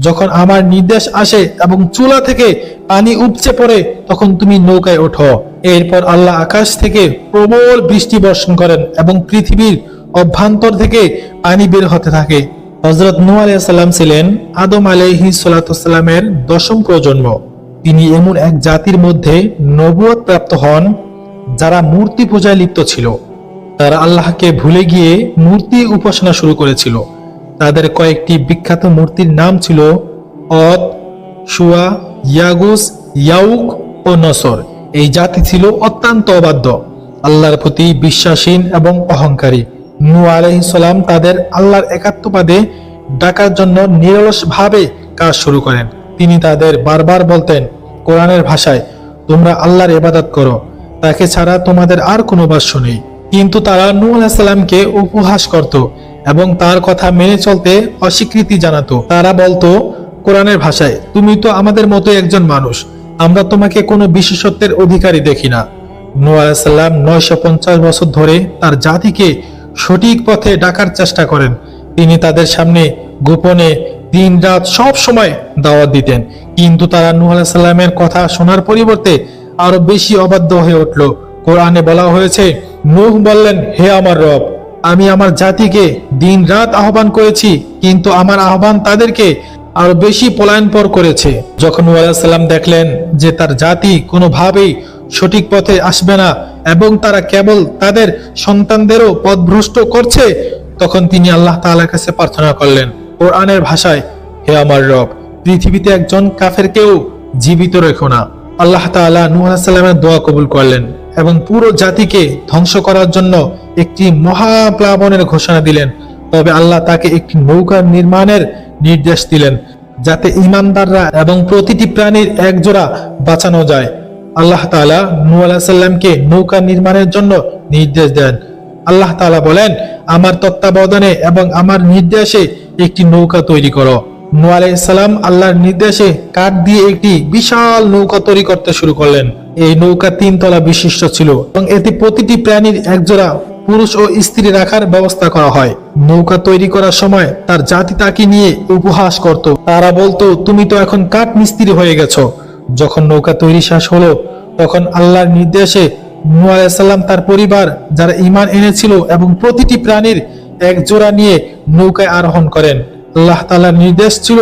যখন আমার নির্দেশ আসে এবং চুলা থেকে পানি উপচে পড়ে, তখন তুমি নৌকায় ওঠো। এরপর আল্লাহ আকাশ থেকে প্রবল বৃষ্টি বর্ষণ করেন এবং পৃথিবীর অভ্যন্তর থেকে পানি বের হতে থাকে। হজরত নূ আলাইসাল্লাম ছিলেন আদম আলাইহি সালাতামের দশম প্রজন্ম। তিনি এমন এক জাতির মধ্যে নবুয়ত প্রাপ্ত হন, যারা মূর্তি পূজায় লিপ্ত ছিল। তারা আল্লাহকে ভুলে গিয়ে মূর্তি উপাসনা শুরু করেছিল। তাদের কয়েকটি বিখ্যাত মূর্তির নাম ছিল অত সুয়া ইয়াগুস, ইয়াউক ও নসর। এই জাতি ছিল অত্যন্ত অবাধ্য, আল্লাহর প্রতি বিশ্বাসীন এবং অহংকারী। নু আলহিসাল্লাম তাদের আল্লাহর একাত্মবাদে ডাকার জন্য নিরলসভাবে কাজ শুরু করেন। তিনি তাদের বারবার বলতেন, কোরআনের ভাষায় তোমরা আল্লাহর ইবাদত করো, তাকে ছাড়া তোমাদের আর কোনো বাস্য নেই। কিন্তু তারা নূ আলাহিসাল্লামকে উপহাস করত এবং তার কথা মেনে চলতে অস্বীকৃতি জানাতো। তারা বলতো, কোরআনের ভাষায়, তুমি তো আমাদের মতো একজন মানুষ। আমরা তোমাকে কোনো বিশেষত্বের অধিকারী দেখি না। নূ আলাহিসাল্লাম নয়শো পঞ্চাশ বছর ধরে তার জাতিকে সঠিক পথে ডাকার চেষ্টা করেন। তিনি তাদের সামনে গোপনে দিন রাত সব সময় দাওয়াত দিতেন। কিন্তু তারা নূহ কথা শোনার পরিবর্তে আরও বেশি অবাধ্য হয়ে উঠল। কোরআনে বলা হয়েছে, নূহ বললেন, হে আমার রব আমি আমার জাতিকে দিন রাত আহ্বান করেছি, কিন্তু আমার আহ্বান তাদেরকে আরও বেশি পলায়নপর করেছে। যখন নূহ দেখলেন যে তার জাতি কোনোভাবেই সঠিক পথে আসবে না এবং তারা কেবল তাদের সন্তানদেরও পথভ্রষ্ট করছে, তখন তিনি আল্লাহ তাআলার কাছে প্রার্থনা করলেন, কোরআনের ভাষায়, হে আমার রব, পৃথিবীতে একজন কাফেরকেও জীবিত রেখো না। আল্লাহ তাআলা নূহ সালামের দোয়া কবুল করলেন। এবং পুরো জাতিকে ধ্বংস করার জন্য একটি মহাপ্লাবনের ঘোষণা দিলেন। তবে আল্লাহ তাকে একটি নৌকা নির্মাণের নির্দেশ দিলেন, যাতে ইমানদাররা এবং প্রতিটি প্রাণীর একজোড়া বাঁচানো যায়। আল্লাহ তাআলা নূ আলাহিসাল্লামকে নৌকা নির্মাণের জন্য নির্দেশ দেন। আল্লাহ তাআলা বলেন, আমার তত্ত্বাবধানে এবং আমার নির্দেশে একটি নৌকা তৈরি করো। নূ আল্লাহর নির্দেশে কাঠ দিয়ে একটি বিশাল নৌকা তৈরি করতে শুরু করলেন। এই নৌকা তিন তলা বিশিষ্ট ছিল এবং এতে প্রতিটি প্রাণীর একজোড়া পুরুষ ও স্ত্রী রাখার ব্যবস্থা করা হয়। নৌকা তৈরি করার সময় তার জাতি তাকে নিয়ে উপহাস করত। তারা বলতো, তুমি তো এখন কাঠ মিস্ত্রি হয়ে গেছো। যখন নৌকা তৈরি শেষ হলো, তখন আল্লাহর নির্দেশে আলাইহিসসালাম তার পরিবার, যারা ঈমান এনেছিল এবং প্রতিটি প্রাণীর এক জোড়া নিয়ে নৌকায় আরোহণ করেন। আল্লাহ তাআলার নির্দেশ ছিল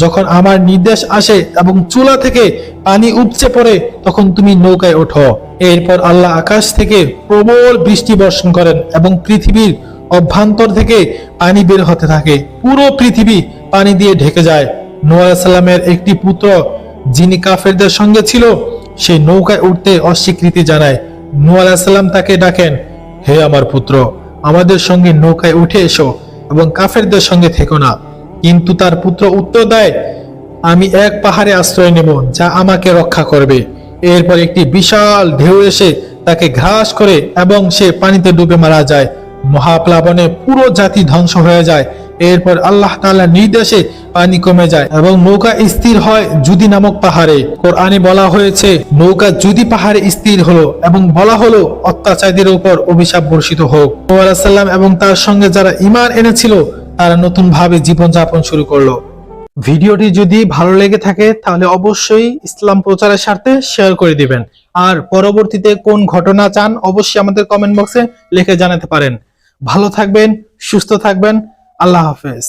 যখন আমার নির্দেশ আসে এবং চুলা থেকে পানি উপচে পড়ে, তখন তুমি নৌকায় ওঠো। এরপর আল্লাহ আকাশ থেকে প্রবল বৃষ্টি বর্ষণ করেন এবং পৃথিবীর অভ্যন্তর থেকে পানি বের হতে থাকে। পুরো পৃথিবী পানি দিয়ে ঢেকে যায়। সালামের একটি পুত্র, যিনি কাফেরদের সঙ্গে ছিল সেই নৌকায় উঠতে অস্বীকৃতি জানায়। সালাম তাকে ডাকেন, হে আমার পুত্র, আমাদের সঙ্গে নৌকায় উঠে এসো এবং কাফেরদের সঙ্গে থেকো না। কিন্তু তার পুত্র উত্তর দেয়, আমি এক পাহাড়ে আশ্রয় নেব যা আমাকে রক্ষা করবে। এরপর একটি বিশাল ঢেউ এসে তাকে ঘাস করে এবং সে পানিতে ডুবে মারা যায়। মহাপ্লাবনে পুরো জাতি ধ্বংস হয়ে যায়। এরপর আল্লাহ তাআলার নির্দেশে পানি কমে যায় এবং নৌকা স্থির হয় জুদি নামক পাহাড়ে। কোরআনে বলা হয়েছে, নৌকা জুদি পাহাড়ে স্থির হলো এবং বলা হলো, অত্যাচারীদের উপর অভিশাপ বর্ষিত হোক। সালাম এবং তার সঙ্গে যারা ঈমান এনেছিল তারা নতুন ভাবে জীবনযাপন শুরু করল। ভিডিওটি যদি ভালো লেগে থাকে, তাহলে অবশ্যই ইসলাম প্রচারের স্বার্থে শেয়ার করে দিবেন। আর পরবর্তীতে কোন ঘটনা চান, অবশ্যই আমাদের কমেন্ট বক্সে লিখে জানাতে পারেন। ভালো থাকবেন, সুস্থ থাকবেন, আল্লাহ হাফেজ।